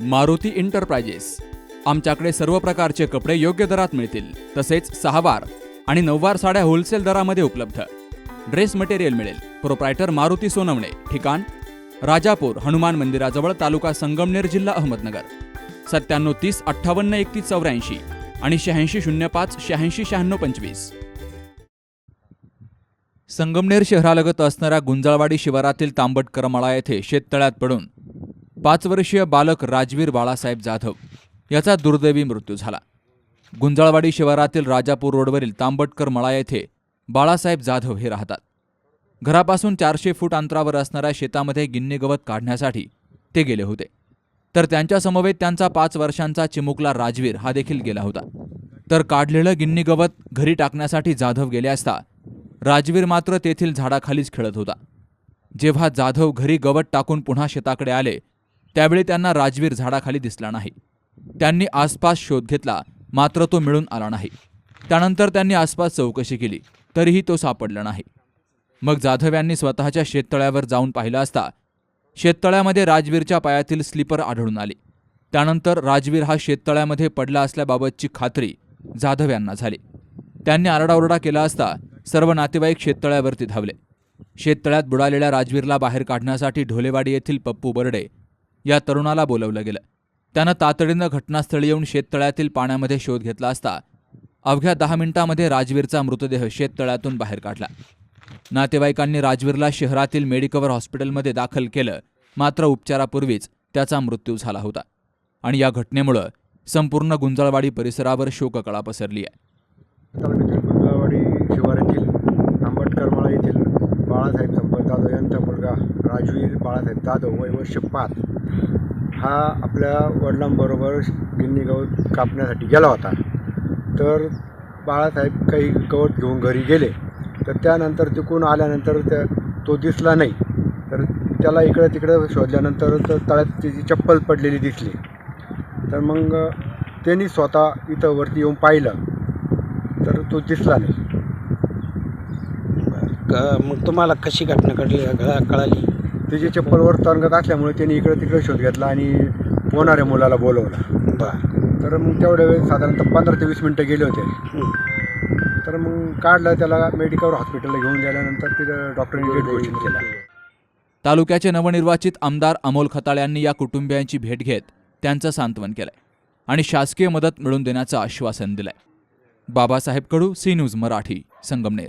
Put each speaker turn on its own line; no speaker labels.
Maruti enterprises आमच्याकडे सर्व प्रकारचे कपडे योग्य दरात मिळतील. तसेच सहावार आणि नऊवार साड्या होलसेल दरामध्ये उपलब्ध. ड्रेस मटेरियल मिळेल. प्रोप्रायटर मारुती सोनवणे. ठिकाण राजापूर हनुमान मंदिराजवळ तालुका संगमनेर जिल्हा अहमदनगर. सत्त्याण्णव तीस अठ्ठावन्न एकतीस चौऱ्याऐंशी आणि शहाऐंशी शून्य पाच शहाऐंशी शहाण्णव पंचवीस. संगमनेर शहरालगत असणाऱ्या गुंजाळवाडी शिवारातील तांबट करमाळा येथे शेततळ्यात पडून पाच वर्षीय बालक राजवीर बाळासाहेब जाधव याचा दुर्दैवी मृत्यू झाला. गुंजाळवाडी शिवारातील राजापूर रोडवरील तांबटकर मळा येथे बाळासाहेब जाधव हे राहतात. घरापासून चारशे फूट अंतरावर असणाऱ्या शेतामध्ये गिन्नी गवत काढण्यासाठी ते गेले होते. तर त्यांच्या समवेत त्यांचा पाच वर्षांचा चिमुकला राजवीर हा देखील गेला होता. तर काढलेलं गिन्नी गवत घरी टाकण्यासाठी जाधव गेले असता राजवीर मात्र तेथील झाडाखालीच खेळत होता. जेव्हा जाधव घरी गवत टाकून पुन्हा शेताकडे आले त्यावेळी त्यांना राजवीर झाडाखाली दिसला नाही. त्यांनी आसपास शोध घेतला मात्र तो मिळून आला नाही. त्यानंतर त्यांनी आसपास चौकशी केली तरीही तो सापडला नाही. मग जाधव यांनी स्वतःच्या शेततळ्यावर जाऊन पाहिलं असता शेततळ्यामध्ये राजवीरच्या पायातील स्लीपर आढळून आले. त्यानंतर राजवीर हा शेततळ्यामध्ये पडला असल्याबाबतची खात्री जाधव यांना झाली. त्यांनी आरडाओरडा केला असता सर्व नातेवाईक शेततळ्यावरती धावले. शेततळ्यात बुडालेल्या राजवीरला बाहेर काढण्यासाठी ढोलेवाडी येथील पप्पू बर्डे या तरुणाला बोलवलं गेलं. त्यानं तातडीनं घटनास्थळी येऊन शेततळ्यातील पाण्यामध्ये शोध घेतला असता अवघ्या दहा मिनिटांमध्ये राजवीरचा मृतदेह शेततळ्यातून बाहेर काढला. नातेवाईकांनी राजवीरला शहरातील मेडिकवर हॉस्पिटलमध्ये दाखल केलं मात्र उपचारापूर्वीच त्याचा मृत्यू झाला होता. आणि या घटनेमुळं संपूर्ण गुंजाळवाडी परिसरावर शोककळा पसरली आहे.
तालुक्यातील गुंजवाडी शिवारातील आंबटकरमाळा येथील बाळासाहेब संपत जाधव यांचा मुलगा राजवीर बाळासाहेब जाधव वय वर्ष पाच हा आपल्या वडिलांबरोबर गिन्नी गवत कापण्यासाठी गेला होता. तर बाळासाहेब काही गवत घेऊन घरी गेले. तर त्यानंतर तिकडून आल्यानंतर त्या तो दिसला नाही. तर त्याला इकडं तिकडं शोधल्यानंतर तर तळ्यात त्याची चप्पल पडलेली दिसली. तर मग त्यांनी स्वतः इथं वरती येऊन पाहिलं. तर तो दिसला नाही.
मग तुम्हाला कशी घटना घडली घ- कळाली?
त्याची चप्पलवर तरंगत असल्यामुळे त्यांनी इकडं तिकडं शोध घेतला आणि होणाऱ्या मुलाला बोलवलं.
बर.
तर मग तेवढ्या वेळ साधारणतः पंधरा ते वीस मिनटं गेले होते. तर मग काढलं त्याला मेडिकल हॉस्पिटलला घेऊन गेल्यानंतर तिथं डॉक्टरांनी डेट घोषित केला.
तालुक्याचे नवनिर्वाचित आमदार अमोल खताळे यांनी या कुटुंबियांची भेट घेत त्यांचं सांत्वन केलंय आणि शासकीय मदत मिळवून देण्याचं आश्वासन दिलंय. Babasaheb Kadu C news Marathi Sangamner.